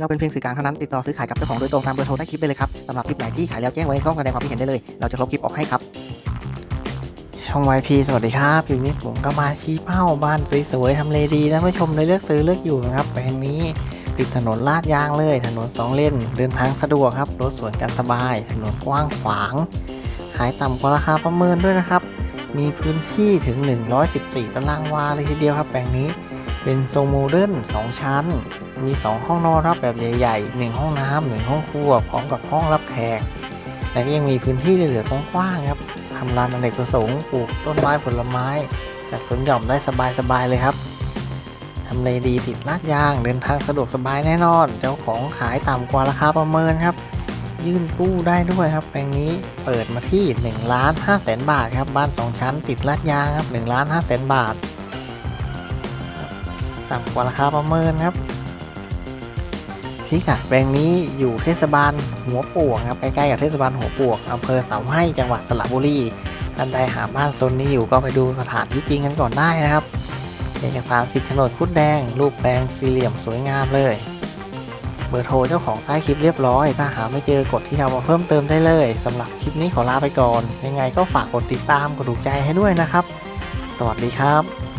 เราเป็นเพียงสื่อกลางเท่านั้นติดต่อซื้อขายกับเจ้าของโดยตรงตามเบอร์โทรใต้คลิปได้เลยครับสำหรับคลิปไหนที่ขายแล้วแจ้งไว้ในช่องแสดงความคิดเห็นได้เลย เราจะลบคลิปออกให้ครับ ช่อง YP สวัสดีครับคลิปนี้ผมก็มาชี้เป้าบ้านสวยๆทำเลดีนะผู้ชมเลยเลือกซื้อเลือกอยู่นะครับแปลงนี้ติดถนนลาดยางเลย ถนนสองเลนเดินทางสะดวกครับรถสวนกันสบาย ถนนกว้างขวาง ขายต่ำกว่าราคาประเมินด้วยนะครับ มีพื้นที่ถึง 114 ตารางวาเลยทีเดียวครับแปลงนี้ เป็นทรงโมเดิร์น2 ชั้น มี 2 ห้องนอนรับแบบใหญ่ๆ 1 ห้องน้ำหนึ่งห้องครัว พร้อมกับห้องรับแขก และก็ยังมีพื้นที่เหลือกว้างๆครับทำลานอเนกประสงค์ปลูกต้นไม้ผลไม้จัดสวนหย่อมได้สบายๆเลยครับทำเลดีติดลาดยาง เดินทางสะดวกสบายแน่นอน เจ้าของขายต่ำกว่าราคาประเมินครับ ยื่นกู้ได้ด้วยครับแปลงนี้เปิดมาที่1ล้าน5แสนบาทครับบ้าน 2 ชั้นติดลาดยางครับ1ล้าน5แสนบาท ต่ำกว่าราคาประเมินครับพิกัดแปลงนี้อยู่เทศบาลหัวปวกครับใกล้ๆกับเทศบาลหัวปวกอำเภอเสาให้จังหวัดสระบุรีท่านใดหาบ้านโซนนี้อยู่ก็ไปดูสถานที่จริงกันก่อนได้นะครับเอกสารสิทธิ์โฉนดคุดแดง รูปแปลงสี่เหลี่ยมสวยงามเลย เบอร์โทรเจ้าของใต้คลิปเรียบร้อย ถ้าหาไม่เจอกดที่เอามาเพิ่มเติมได้เลยสำหรับคลิปนี้ขอลาไปก่อน ยังไงก็ฝากกดติดตามกดถูกใจให้ด้วยนะครับ สวัสดีครับ